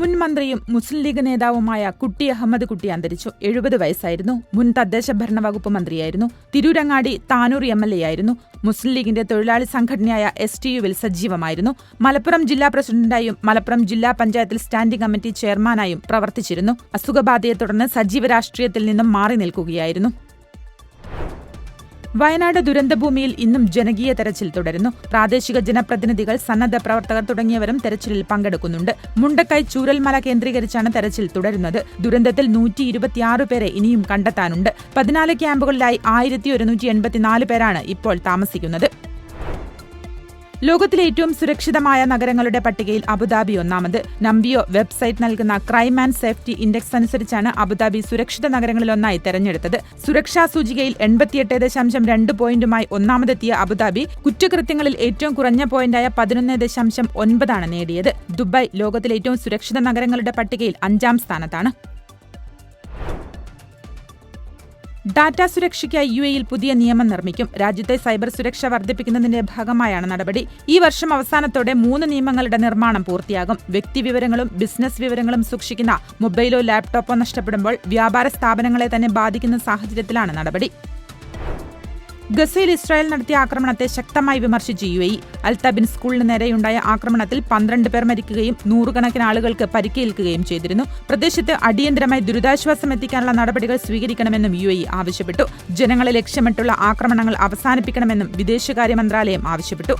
മുൻ മന്ത്രിയും മുസ്ലിം ലീഗ് നേതാവുമായ കുട്ടി അഹമ്മദ് കുട്ടി അന്തരിച്ചു. എഴുപത് വയസ്സായിരുന്നു. മുൻ തദ്ദേശ ഭരണ വകുപ്പ് മന്ത്രിയായിരുന്നു. Tirurangadi Tanur M L A ആയിരുന്നു. മുസ്ലിം ലീഗിന്റെ തൊഴിലാളി സംഘടനയായ എസ് ടി യുവിൽ സജീവമായിരുന്നു. മലപ്പുറം ജില്ലാ പ്രസിഡന്റായും മലപ്പുറം ജില്ലാ പഞ്ചായത്തിൽ സ്റ്റാൻഡിംഗ് കമ്മിറ്റി ചെയർമാനായും പ്രവർത്തിച്ചിരുന്നു. അസുഖബാധയെ തുടർന്ന് സജീവ രാഷ്ട്രീയത്തിൽ നിന്നും മാറി നിൽക്കുകയായിരുന്നു. വയനാട് ദുരന്തഭൂമിയിൽ ഇന്നും ജനകീയ തെരച്ചിൽ തുടരുന്നു. പ്രാദേശിക ജനപ്രതിനിധികൾ സന്നദ്ധ പ്രവർത്തകർ തുടങ്ങിയവരും തെരച്ചിലിൽ പങ്കെടുക്കുന്നുണ്ട്. മുണ്ടക്കൈ ചൂരൽമല കേന്ദ്രീകരിച്ചാണ് തെരച്ചിൽ തുടരുന്നത്. ദുരന്തത്തിൽ നൂറ്റി ഇരുപത്തിയാറ് പേരെ ഇനിയും കണ്ടെത്താനുണ്ട്. പതിനാല് ക്യാമ്പുകളിലായി ആയിരത്തി ഒരുന്നൂറ്റി എൺപത്തിനാല് പേരാണ് ഇപ്പോൾ താമസിക്കുന്നത്. ലോകത്തിലെ ഏറ്റവും സുരക്ഷിതമായ നഗരങ്ങളുടെ പട്ടികയിൽ അബുദാബി ഒന്നാമത്. നമ്പിയോ വെബ്സൈറ്റ് നൽകുന്ന ക്രൈം ആൻഡ് സേഫ്റ്റി ഇൻഡെക്സ് അനുസരിച്ചാണ് അബുദാബി സുരക്ഷിത നഗരങ്ങളിലൊന്നായി തെരഞ്ഞെടുത്തത്. സുരക്ഷാ സൂചികയിൽ എൺപത്തിയെട്ട് ദശാംശം രണ്ട് പോയിന്റുമായി ഒന്നാമതെത്തിയ അബുദാബി കുറ്റകൃത്യങ്ങളിൽ ഏറ്റവും കുറഞ്ഞ പോയിന്റായ പതിനൊന്ന് ദശാംശം ഒൻപതാണ് നേടിയത്. ദുബായ് ലോകത്തിലെ ഏറ്റവും സുരക്ഷിത നഗരങ്ങളുടെ പട്ടികയിൽ അഞ്ചാം സ്ഥാനത്താണ്. ഡാറ്റ സുരക്ഷയ്ക്കായി യു എയിൽ പുതിയ നിയമം നിർമ്മിക്കും. രാജ്യത്തെ സൈബർ സുരക്ഷ വർദ്ധിപ്പിക്കുന്നതിന്റെ ഭാഗമായാണ് നടപടി. ഈ വർഷം അവസാനത്തോടെ മൂന്ന് നിയമങ്ങളുടെ നിർമ്മാണം പൂർത്തിയാകും. വ്യക്തി വിവരങ്ങളും ബിസിനസ് വിവരങ്ങളും സൂക്ഷിക്കുന്ന മൊബൈലോ ലാപ്ടോപ്പോ നഷ്ടപ്പെടുമ്പോൾ വ്യാപാര സ്ഥാപനങ്ങളെ തന്നെ ബാധിക്കുന്ന സാഹചര്യത്തിലാണ് നടപടി. ഗസയിൽ ഇസ്രായേൽ നടത്തിയ ആക്രമണത്തെ ശക്തമായി വിമർശിച്ച് യു എ അൽതബിൻ സ്കൂളിന് നേരെയുണ്ടായ ആക്രമണത്തിൽ പന്ത്രണ്ട് പേർ മരിക്കുകയും നൂറുകണക്കിന് ആളുകൾക്ക് പരിക്കേൽക്കുകയും ചെയ്തിരുന്നു. പ്രദേശത്ത് അടിയന്തരമായി ദുരിതാശ്വാസം എത്തിക്കാനുള്ള നടപടികൾ സ്വീകരിക്കണമെന്നും യു ആവശ്യപ്പെട്ടു. ജനങ്ങളെ ലക്ഷ്യമിട്ടുള്ള ആക്രമണങ്ങൾ അവസാനിപ്പിക്കണമെന്നും വിദേശകാര്യ മന്ത്രാലയം ആവശ്യപ്പെട്ടു.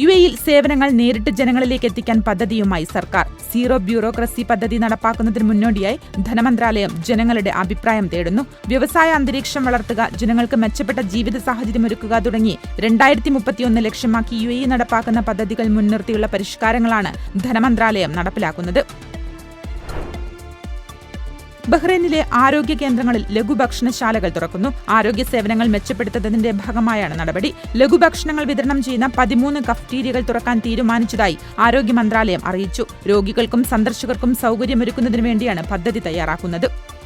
യു എയിൽ സേവനങ്ങൾ നേരിട്ട് ജനങ്ങളിലേക്ക് എത്തിക്കാൻ പദ്ധതിയുമായി സർക്കാർ. സീറോ ബ്യൂറോക്രസി പദ്ധതി നടപ്പാക്കുന്നതിന് മുന്നോടിയായി ധനമന്ത്രാലയം ജനങ്ങളുടെ അഭിപ്രായം തേടുന്നു. വ്യവസായ അന്തരീക്ഷം വളർത്തുക ജനങ്ങൾക്ക് മെച്ചപ്പെട്ട ജീവിത സാഹചര്യം ഒരുക്കുക തുടങ്ങി രണ്ടായിരത്തി മുപ്പത്തിയൊന്ന് ലക്ഷ്യമാക്കി യു എ നടപ്പാക്കുന്ന പദ്ധതികൾ മുൻനിർത്തിയുള്ള പരിഷ്കാരങ്ങളാണ് ധനമന്ത്രാലയം നടപ്പിലാക്കുന്നത്. ബഹ്റൈനിലെ ആരോഗ്യ കേന്ദ്രങ്ങളിൽ ലഘുഭക്ഷണശാലകൾ തുറക്കുന്നു. ആരോഗ്യ സേവനങ്ങൾ മെച്ചപ്പെടുത്തുന്നതിന്റെ ഭാഗമായാണ് നടപടി. ലഘുഭക്ഷണങ്ങൾ വിതരണം ചെയ്യുന്ന പതിമൂന്ന് കഫ്റ്റീരിയകൾ തുറക്കാൻ തീരുമാനിച്ചതായി ആരോഗ്യ മന്ത്രാലയം അറിയിച്ചു. രോഗികൾക്കും സന്ദർശകർക്കും സൌകര്യമൊരുക്കുന്നതിനു വേണ്ടിയാണ് പദ്ധതി തയ്യാറാക്കുന്നത്.